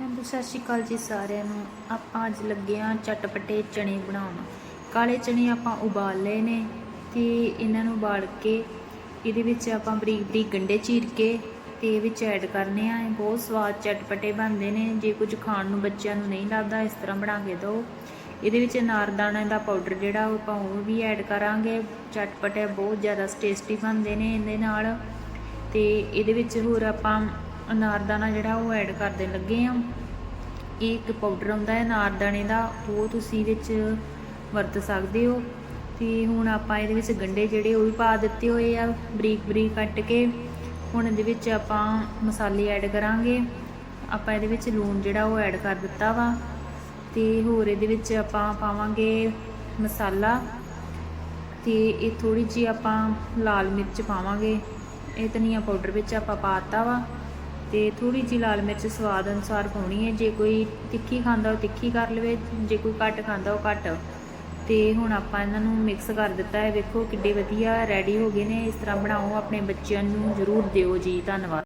ਹਾਂਜੀ ਸਤਿ ਸ਼੍ਰੀ ਅਕਾਲ ਜੀ ਸਾਰਿਆਂ ਨੂੰ। ਆਪਾਂ ਅੱਜ ਲੱਗੇ ਆ ਚਟਪਟੇ ਚਣੇ ਬਣਾਉਣ। ਕਾਲੇ ਚਣੇ ਆਪਾਂ ਉਬਾਲ ਲਏ ਨੇ ਤੇ ਇਹਨਾਂ ਨੂੰ ਉਬਾਲ ਕੇ ਇਹਦੇ ਵਿੱਚ ਆਪਾਂ ਬਰੀਕ ਬਰੀਕ ਗੰਡੇ ਚੀਰ ਕੇ ਤੇ ਵਿੱਚ ਐਡ ਕਰਨੇ ਆ। ਬਹੁਤ ਸਵਾਦ ਚਟਪਟੇ ਬਣਦੇ ਨੇ। ਜੇ ਕੁਝ ਖਾਣ ਨੂੰ ਬੱਚਿਆਂ ਨੂੰ ਨਹੀਂ ਲੱਗਦਾ, ਇਸ ਤਰ੍ਹਾਂ ਬਣਾ ਕੇ ਦਿਓ। ਇਹਦੇ ਵਿੱਚ ਅਨਾਰਦਾਣਾ ਦਾ ਪਾਊਡਰ ਜਿਹੜਾ, ਉਹ ਆਪਾਂ ਉਹ ਵੀ ਐਡ ਕਰਾਂਗੇ। ਚਟਪਟੇ ਬਹੁਤ ਜ਼ਿਆਦਾ ਟੇਸਟੀ ਬਣਦੇ ਨੇ ਇਹਦੇ ਨਾਲ। ਤੇ ਇਹਦੇ ਵਿੱਚ ਹੋਰ ਆਪਾਂ ਅਨਾਰਦਾਨਾ ਜਿਹੜਾ ਉਹ ਐਡ ਕਰਦੇ ਲੱਗੇ ਆ। ਇਹ ਇੱਕ ਪਾਊਡਰ ਆਉਂਦਾ ਹੈ ਅਨਾਰਦਾਣੇ ਦਾ। ਉਹ ਤੁਸੀਂ ਵਿੱਚ ਵਰਤ ਸਕਦੇ ਹੋ। ਤੇ ਹੁਣ ਆਪਾਂ ਇਹਦੇ ਵਿੱਚ ਗੰਡੇ ਜਿਹੜੇ ਉਹ ਵੀ ਪਾ ਦਿੱਤੇ ਹੋਏ ਆ, ਬਰੀਕ ਬਰੀਕ ਕੱਟ ਕੇ। ਹੁਣ ਇਹਦੇ ਵਿੱਚ ਆਪਾਂ ਮਸਾਲੇ ਐਡ ਕਰਾਂਗੇ। ਆਪਾਂ ਇਹਦੇ ਵਿੱਚ ਲੂਣ ਜਿਹੜਾ ਉਹ ਐਡ ਕਰ ਦਿੱਤਾ ਵਾ। ਤੇ ਹੋਰ ਇਹਦੇ ਵਿੱਚ ਆਪਾਂ ਪਾਵਾਂਗੇ ਮਸਾਲਾ। ਤੇ ਇਹ ਥੋੜੀ ਜਿਹੀ ਆਪਾਂ ਲਾਲ ਮਿਰਚ ਪਾਵਾਂਗੇ। ਇਹ ਧਨੀਆ ਪਾਊਡਰ ਵਿੱਚ ਆਪਾਂ ਪਾਤਾ ਵਾ। ਤੇ ਥੋੜੀ ਜਿਹੀ ਲਾਲ ਮਿਰਚ ਸਵਾਦ ਅਨੁਸਾਰ ਪਾਉਣੀ ਹੈ। ਜੇ ਕੋਈ ਤਿੱਖੀ ਖਾਂਦਾ ਉਹ ਤਿੱਖੀ ਕਰ ਲਵੇ, ਜੇ ਕੋਈ ਘੱਟ ਖਾਂਦਾ ਉਹ ਘੱਟ। ਤੇ ਹੁਣ ਆਪਾਂ ਇਹਨਾਂ ਨੂੰ ਮਿਕਸ ਕਰ ਦਿੱਤਾ ਹੈ। ਵੇਖੋ ਕਿੱਡੇ ਵਧੀਆ ਰੈਡੀ ਹੋ ਗਏ ਨੇ। ਇਸ ਤਰ੍ਹਾਂ ਬਣਾਓ, ਆਪਣੇ ਬੱਚਿਆਂ ਨੂੰ ਜ਼ਰੂਰ ਦਿਓ ਜੀ। ਧੰਨਵਾਦ।